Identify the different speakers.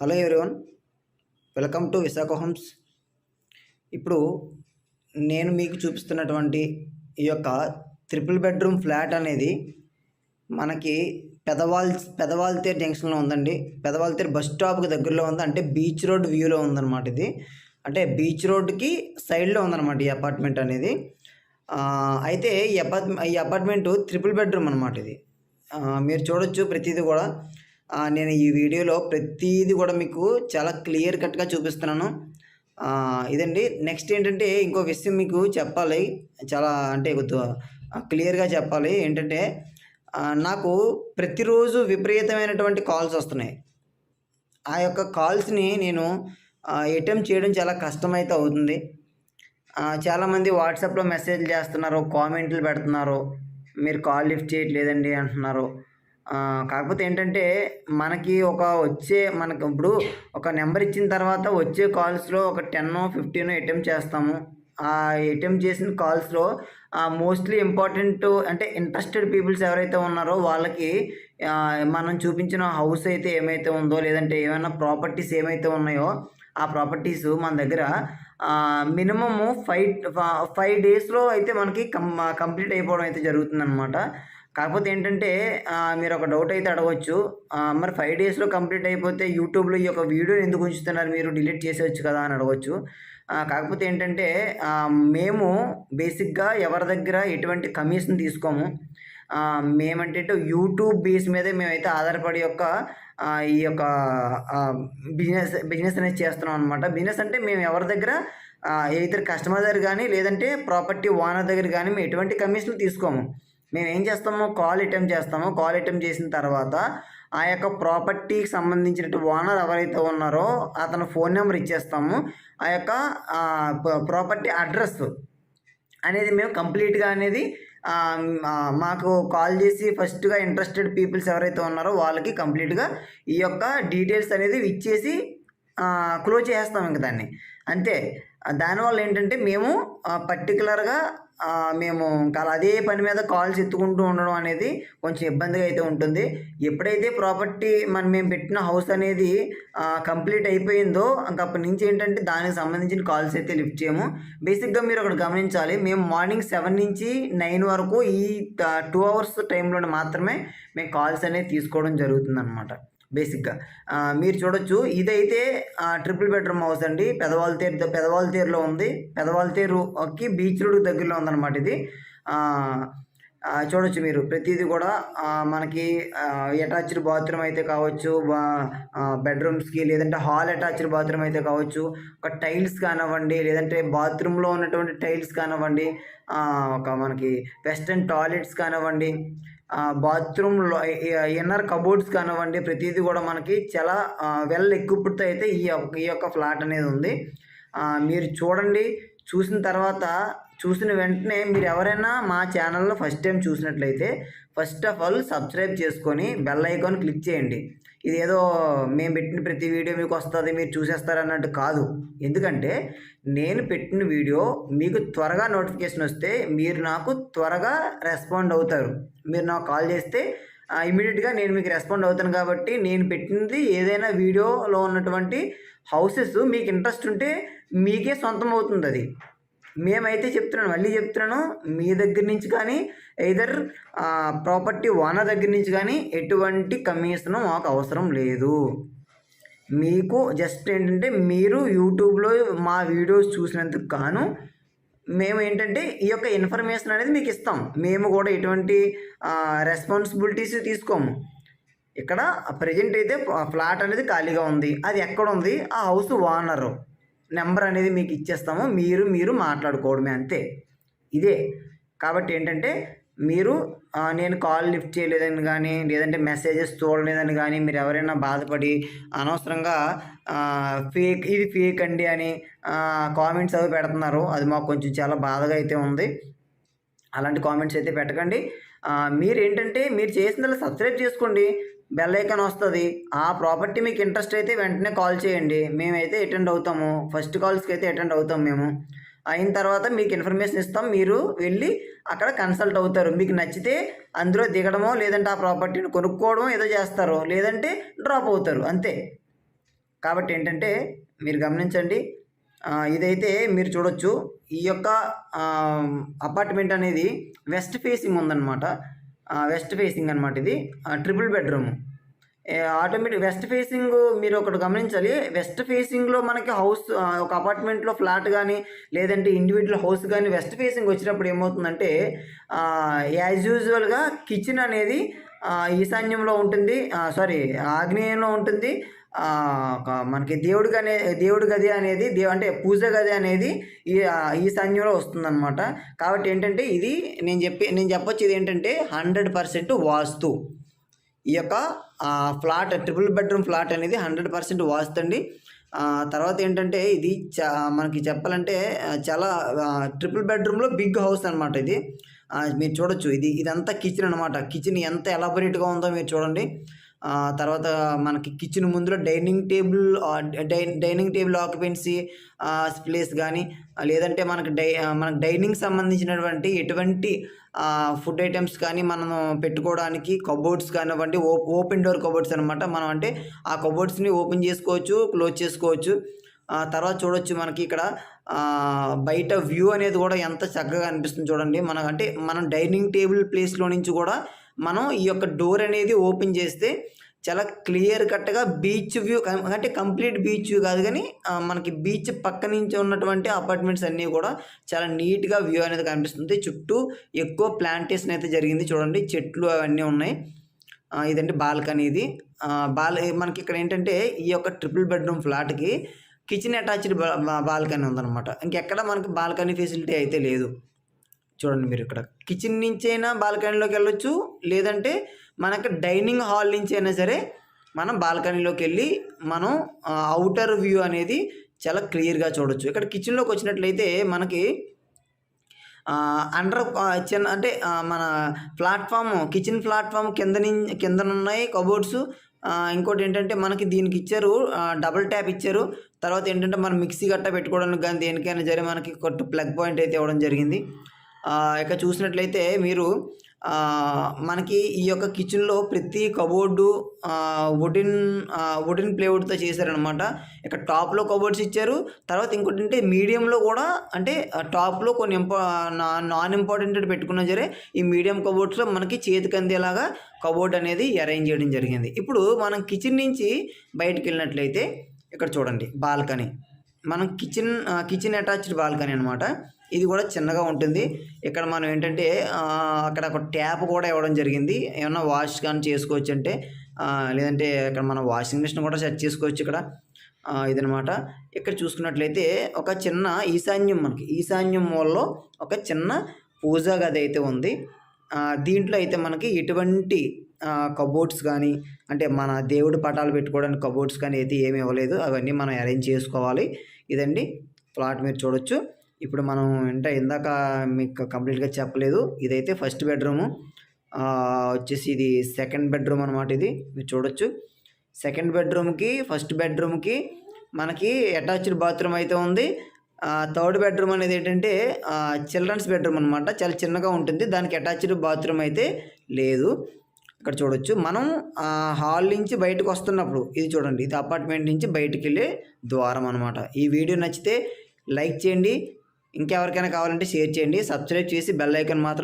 Speaker 1: Hello everyone welcome to Visakha homes. ఇప్పుడు నేను మీకు చూపిస్తున్నటువంటి ఈ యొక్క త్రిపుల్ బెడ్రూమ్ ఫ్లాట్ అనేది మనకి పెదవాల్ పెదవాల్తేరు జంక్షన్లో ఉందండి. పెదవాల్తేరు బస్ స్టాప్కి దగ్గరలో ఉంది. అంటే బీచ్ రోడ్ వ్యూలో ఉందన్నమాట ఇది. అంటే బీచ్ రోడ్కి సైడ్లో ఉందన్నమాట ఈ అపార్ట్మెంట్ అనేది. అయితే ఈ అపార్ట్ ఈ అపార్ట్మెంట్ త్రిపుల్ బెడ్రూమ్ అనమాట ఇది. మీరు చూడొచ్చు ప్రతిదీ కూడా. నేను ఈ వీడియోలో ప్రతిదీ కూడా మీకు చాలా క్లియర్ కట్గా చూపిస్తున్నాను. ఇదండి. నెక్స్ట్ ఏంటంటే ఇంకో విషయం మీకు చెప్పాలి. చాలా అంటే కొద్దిగా క్లియర్గా చెప్పాలి. ఏంటంటే నాకు ప్రతిరోజు విపరీతమైనటువంటి కాల్స్ వస్తున్నాయి. ఆ యొక్క కాల్స్ని నేను అటెంప్ట్ చేయడం చాలా కష్టమైతే అవుతుంది. చాలామంది వాట్సాప్లో మెసేజ్ చేస్తున్నారు కామెంట్లు పెడుతున్నారు. మీరు కాల్ లిఫ్ట్ చేయట్లేదండి అంటున్నారు. కాకపోతే ఏంటంటే మనకి ఒక వచ్చే మనకి ఇప్పుడు ఒక నెంబర్ ఇచ్చిన తర్వాత వచ్చే కాల్స్లో ఒక టెన్ ఫిఫ్టీన్ అటెంప్ట్ చేస్తాము. ఆ అటెంప్ట్ చేసిన కాల్స్లో మోస్ట్లీ ఇంపార్టెంట్ అంటే ఇంట్రెస్టెడ్ పీపుల్స్ ఎవరైతే ఉన్నారో వాళ్ళకి మనం చూపించిన హౌస్ అయితే ఏమైతే ఉందో లేదంటే ఏమైనా ప్రాపర్టీస్ ఏమైతే ఉన్నాయో ఆ ప్రాపర్టీస్ మన దగ్గర మినిమము ఫైవ్ ఫైవ్ డేస్లో అయితే మనకి కం కంప్లీట్ అయిపోవడం అయితే జరుగుతుందన్నమాట. కాకపోతే ఏంటంటే మీరు ఒక డౌట్ అయితే అడగవచ్చు మరి ఫైవ్ డేస్లో కంప్లీట్ అయిపోతే యూట్యూబ్లో ఈ యొక్క వీడియోని ఎందుకు ఉంచుతున్నారు? మీరు డిలీట్ చేసేవచ్చు కదా అని అడగవచ్చు కాకపోతే ఏంటంటే మేము బేసిక్గా ఎవరి దగ్గర ఎటువంటి కమిషన్ తీసుకోము. మేమంటే యూట్యూబ్ బేస్ మీదే మేమైతే ఆధారపడి యొక్క ఈ యొక్క బిజినెస్ బిజినెస్ అనేది చేస్తున్నాం అనమాట బిజినెస్ అంటే మేము ఎవరి దగ్గర ఇతర కస్టమర్ దగ్గర కానీ లేదంటే ప్రాపర్టీ ఓనర్ దగ్గర కానీ మేము ఎటువంటి కమిషన్లు తీసుకోము. మేము ఏం చేస్తాము? కాల్ అటెంప్ట్ చేస్తాము. కాల్ అటెంప్ట్ చేసిన తర్వాత ఆ యొక్క ప్రాపర్టీకి సంబంధించిన ఓనర్ ఎవరైతే ఉన్నారో అతను ఫోన్ నెంబర్ ఇచ్చేస్తాము. ఆ యొక్క ప్రాపర్టీ అడ్రస్ అనేది మేము కంప్లీట్గా అనేది మాకు కాల్ చేసి ఫస్ట్గా ఇంట్రెస్టెడ్ పీపుల్స్ ఎవరైతే ఉన్నారో వాళ్ళకి కంప్లీట్గా ఈ యొక్క డీటెయిల్స్ అనేది ఇచ్చేసి క్లోజ్ చేసేస్తాం ఇంక దాన్ని. అంతే. దానివల్ల ఏంటంటే మేము పర్టికులర్గా మేము ఇంకా అలా అదే పని మీద కాల్స్ ఎత్తుకుంటూ ఉండడం అనేది కొంచెం ఇబ్బందిగా అయితే ఉంటుంది. ఎప్పుడైతే ప్రాపర్టీ మనం మేము పెట్టిన హౌస్ అనేది కంప్లీట్ అయిపోయిందో ఇంక అప్పటి నుంచి ఏంటంటే దానికి సంబంధించిన కాల్స్ అయితే లిఫ్ట్ చేయము. బేసిక్గా మీరు అక్కడ గమనించాలి మేము మార్నింగ్ సెవెన్ నుంచి నైన్ వరకు ఈ టూ అవర్స్ టైంలో మాత్రమే మేము కాల్స్ అనేది తీసుకోవడం జరుగుతుంది అనమాట బేసిక్గా. మీరు చూడొచ్చు. ఇదైతే ట్రిపుల్ బెడ్రూమ్ హౌస్ అండి. పెదవాళ్ళ తీరు పెదవాళ్ళ తీరులో ఉంది. పెదవాళ్ళ తీరుకి బీచ్ రోడ్ దగ్గరలో ఉందన్నమాట ఇది. చూడొచ్చు మీరు. ప్రతిదీ కూడా మనకి అటాచ్డ్ బాత్రూమ్ అయితే కావచ్చు బెడ్రూమ్స్కి లేదంటే హాల్ అటాచ్డ్ బాత్రూమ్ అయితే కావచ్చు ఒక టైల్స్ కానివ్వండి లేదంటే బాత్రూంలో ఉన్నటువంటి టైల్స్ కానివ్వండి ఒక మనకి వెస్ట్రన్ టాయిలెట్స్ కానివ్వండి బాత్రూమ్లో ఇన్నర్ కబోర్డ్స్ కానివ్వండి ప్రతిదీ కూడా మనకి చాలా వెల్ ఎక్విప్డ్తో అయితే ఈ యొక్క- ఈ యొక్క ఫ్లాట్ అనేది ఉంది. మీరు చూడండి చూసిన తర్వాత చూసిన వెంటనే మీరు ఎవరైనా మా ఛానల్లో ఫస్ట్ టైం చూసినట్లయితే ఫస్ట్ ఆఫ్ ఆల్ సబ్స్క్రైబ్ చేసుకొని బెల్ ఐకాన్ క్లిక్ చేయండి. ఇది ఏదో మేము పెట్టిన ప్రతి వీడియో మీకు వస్తుంది మీరు చూసేస్తారు అన్నట్టు కాదు. ఎందుకంటే నేను పెట్టిన వీడియో మీకు త్వరగా నోటిఫికేషన్ వస్తే మీరు నాకు త్వరగా రెస్పాండ్ అవుతారు. మీరు నాకు కాల్ చేస్తే ఇమీడియట్గా నేను మీకు రెస్పాండ్ అవుతాను కాబట్టి నేను పెట్టినది ఏదైనా వీడియోలో ఉన్నటువంటి హౌసెస్ మీకు ఇంట్రెస్ట్ ఉంటే మీకే సొంతం అవుతుంది అది. మేమైతే చెప్తున్నాను మళ్ళీ చెప్తున్నాను మీ దగ్గర నుంచి కానీ ఎదర్ ప్రాపర్టీ ఓనర్ దగ్గర నుంచి కానీ ఎటువంటి కమిషన్ మాకు అవసరం లేదు. మీకు జస్ట్ ఏంటంటే మీరు యూట్యూబ్లో మా వీడియోస్ చూసినందుకు గాను మేము ఏంటంటే ఈ యొక్క ఇన్ఫర్మేషన్ అనేది మీకు ఇస్తాం. మేము కూడా ఎటువంటి రెస్పాన్సిబిలిటీస్ తీసుకోము. ఇక్కడ ప్రజెంట్ అయితే ఫ్లాట్ అనేది ఖాళీగా ఉంది. అది ఎక్కడ ఉంది? ఆ హౌస్ ఓనరు నెంబర్ అనేది మీకు ఇచ్చేస్తాము. మీరు మీరు మాట్లాడుకోవడమే అంతే. ఇదే. కాబట్టి ఏంటంటే మీరు నేను కాల్ లిఫ్ట్ చేయలేదని కానీ లేదంటే మెసేజెస్ చూడలేదని కానీ మీరు ఎవరైనా బాధపడి అనవసరంగా ఫేక్ ఇది ఫేక్ అండి అని కామెంట్స్ అవి పెడుతున్నారు. అది మాకు కొంచెం చాలా బాధగా అయితే ఉంది. అలాంటి కామెంట్స్ అయితే పెట్టకండి. మీరు ఏంటంటే మీరు చేసిన సబ్స్క్రైబ్ చేసుకోండి. బెల్ ఐకాన్ వస్తుంది. ఆ ప్రాపర్టీ మీకు ఇంట్రెస్ట్ అయితే వెంటనే కాల్ చేయండి. మేమైతే అటెండ్ అవుతాము. ఫస్ట్ కాల్స్కి అయితే అటెండ్ అవుతాం మేము. అయిన తర్వాత మీకు ఇన్ఫర్మేషన్ ఇస్తాం. మీరు వెళ్ళి అక్కడ కన్సల్ట్ అవుతారు. మీకు నచ్చితే అందులో దిగడమో లేదంటే ఆ ప్రాపర్టీని కొనుక్కోవడమో ఏదో చేస్తారు లేదంటే డ్రాప్ అవుతారు. అంతే. కాబట్టి ఏంటంటే మీరు గమనించండి. ఇదైతే మీరు చూడొచ్చు. ఈ యొక్క అపార్ట్మెంట్ అనేది వెస్ట్ ఫేసింగ్ ఉందన్నమాట. వెస్ట్ ఫేసింగ్ అనమాట ఇది. Triple bedroom automatic west facing మీరు ఒకటి గమనించాలి. వెస్ట్ ఫేసింగ్లో మనకి హౌస్ ఒక అపార్ట్మెంట్లో ఫ్లాట్ కానీ లేదంటే ఇండివిజువల్ హౌస్ కానీ వెస్ట్ ఫేసింగ్ వచ్చినప్పుడు ఏమవుతుందంటే యాజ్ యూజువల్గా కిచెన్ అనేది ఈశాన్యంలో ఉంటుంది. సారీ ఆగ్నేయంలో ఉంటుంది. మనకి దేవుడి అనే దేవుడి గది అనేది దేవు అంటే పూజ గది అనేది ఈ ఈశాన్యంలో వస్తుందన్నమాట. కాబట్టి ఏంటంటే ఇది నేను చెప్పి నేను చెప్పొచ్చు ఇది ఏంటంటే హండ్రెడ్ పర్సెంట్ వాస్తు. ఈ యొక్క ఫ్లాట్ ట్రిపుల్ బెడ్రూమ్ ఫ్లాట్ అనేది హండ్రెడ్ పర్సెంట్ వాస్తండి తర్వాత ఏంటంటే ఇది చా మనకి చెప్పాలంటే చాలా ట్రిపుల్ బెడ్రూమ్లో బిగ్ హౌస్ అనమాట ఇది. మీరు చూడొచ్చు. ఇది ఇదంతా కిచెన్ అనమాట కిచెన్ ఎంత ఎలాబొరేట్గా ఉందో మీరు చూడండి. తర్వాత మనకి కిచెన్ ముందులో డైనింగ్ టేబుల్ డై డైనింగ్ టేబుల్ ఆక్యుపెన్సీ ప్లేస్ కానీ లేదంటే మనకి డై మనకు మనకి డైనింగ్ సంబంధించినటువంటి ఎటువంటి ఫుడ్ ఐటమ్స్ కానీ మనం పెట్టుకోవడానికి కబోర్డ్స్ కానివ్వండి ఓ ఓపెన్ డోర్ కబోర్డ్స్ అనమాట మనం అంటే ఆ కబోర్డ్స్ని ఓపెన్ చేసుకోవచ్చు క్లోజ్ చేసుకోవచ్చు. తర్వాత చూడొచ్చు మనకి ఇక్కడ బయట వ్యూ అనేది కూడా ఎంత చక్కగా అనిపిస్తుంది చూడండి. మనం అంటే మనం డైనింగ్ టేబుల్ ప్లేస్లో నుంచి కూడా మనం ఈ యొక్క డోర్ అనేది ఓపెన్ చేస్తే చాలా క్లియర్ కట్గా బీచ్ వ్యూ అంటే కంప్లీట్ బీచ్ వ్యూ కాదు కానీ మనకి బీచ్ పక్క నుంచి ఉన్నటువంటి అపార్ట్మెంట్స్ అన్నీ కూడా చాలా నీట్గా వ్యూ అనేది కనిపిస్తుంది. చుట్టూ ఎక్కువ ప్లాంటేషన్ అయితే జరిగింది చూడండి. చెట్లు అవన్నీ ఉన్నాయి. ఇదంటే బాల్కనీ ఇది. బాల్ మనకి ఇక్కడ ఏంటంటే ఈ యొక్క ట్రిపుల్ బెడ్రూమ్ ఫ్లాట్కి కిచెన్ అటాచ్డ్ బాల్కనీ ఉందన్నమాట. ఇంకెక్కడ మనకి బాల్కనీ ఫెసిలిటీ అయితే లేదు. చూడండి మీరు ఇక్కడ. కిచెన్ నుంచి అయినా బాల్కనీలోకి వెళ్ళొచ్చు లేదంటే మనకి డైనింగ్ హాల్ నుంచి అయినా సరే మనం బాల్కనీలోకి వెళ్ళి మనం అవుటర్ వ్యూ అనేది చాలా క్లియర్గా చూడొచ్చు. ఇక్కడ కిచెన్లోకి వచ్చినట్లయితే మనకి అండర్ చిన్న అంటే మన ప్లాట్ఫామ్ కిచెన్ ప్లాట్ఫామ్ కింద నుంచి కిందనున్నాయి కబోర్డ్స్. ఇంకోటి ఏంటంటే మనకి దీనికి ఇచ్చారు డబుల్ ట్యాప్ ఇచ్చారు. తర్వాత ఏంటంటే మనం మిక్సీ గట్ట పెట్టుకోవడానికి కానీ దేనికైనా సరే మనకి కొట్టు ప్లగ్ పాయింట్ అయితే ఇవ్వడం జరిగింది. ఇక చూసినట్లయితే మీరు మనకి ఈ యొక్క కిచెన్లో ప్రతి కబోర్డు వుడెన్ వుడెన్ ప్లేవుడ్తో చేశారనమాట ఇక్కడ టాప్లో కబోర్డ్స్ ఇచ్చారు. తర్వాత ఇంకోటి అంటే మీడియంలో కూడా అంటే టాప్లో కొన్ని ఇంపా నాన్ ఇంపార్టెంట్ పెట్టుకున్నా సరే ఈ మీడియం కబోర్డ్స్లో మనకి చేతికి అందేలాగా కబోర్డ్ అనేది అరేంజ్ చేయడం జరిగింది. ఇప్పుడు మనం కిచెన్ నుంచి బయటకు వెళ్ళినట్లయితే ఇక్కడ చూడండి బాల్కనీ. మనం కిచెన్ కిచెన్ అటాచ్డ్ బాల్కనీ అనమాట ఇది కూడా చిన్నగా ఉంటుంది. ఇక్కడ మనం ఏంటంటే అక్కడ ఒక ట్యాప్ కూడా ఇవ్వడం జరిగింది. ఏమన్నా వాష్ కానీ చేసుకోవచ్చు అంటే లేదంటే ఇక్కడ మనం వాషింగ్ మిషన్ కూడా సెట్ చేసుకోవచ్చు ఇక్కడ. ఇదనమాట ఇక్కడ చూసుకున్నట్లయితే ఒక చిన్న ఈశాన్యం మనకి ఈశాన్యం మూలలో ఒక చిన్న పూజా గది అయితే ఉంది. దీంట్లో అయితే మనకి ఎటువంటి కబోర్డ్స్ కానీ అంటే మన దేవుడి పటాలు పెట్టుకోవడానికి కబోర్డ్స్ కానీ అయితే ఏమి ఇవ్వలేదు. అవన్నీ మనం అరేంజ్ చేసుకోవాలి. ఇదండి ప్లాట్ మీరు చూడొచ్చు. ఇప్పుడు మనం అంటే ఇందాక మీకు కంప్లీట్గా చెప్పలేదు. ఇదైతే ఫస్ట్ బెడ్రూము. వచ్చేసి ఇది సెకండ్ బెడ్రూమ్ అనమాట ఇది. మీరు చూడొచ్చు. సెకండ్ బెడ్రూమ్కి ఫస్ట్ బెడ్రూమ్కి మనకి అటాచ్డ్ బాత్రూమ్ అయితే ఉంది. థర్డ్ బెడ్రూమ్ అనేది ఏంటంటే చిల్డ్రన్స్ బెడ్రూమ్ అనమాట చాలా చిన్నగా ఉంటుంది. దానికి అటాచ్డ్ బాత్రూమ్ అయితే లేదు. ఇక్కడ చూడొచ్చు. మనం హాల్ నుంచి బయటకు వస్తున్నప్పుడు ఇది చూడండి. ఇది అపార్ట్మెంట్ నుంచి బయటకు వెళ్ళే ద్వారం అనమాట ఈ వీడియో నచ్చితే లైక్ చేయండి. ఇంకెవరికైనా కావాలంటే షేర్ చేయండి. సబ్స్క్రైబ్ చేసి బెల్ ఐకాన్ మాత్రం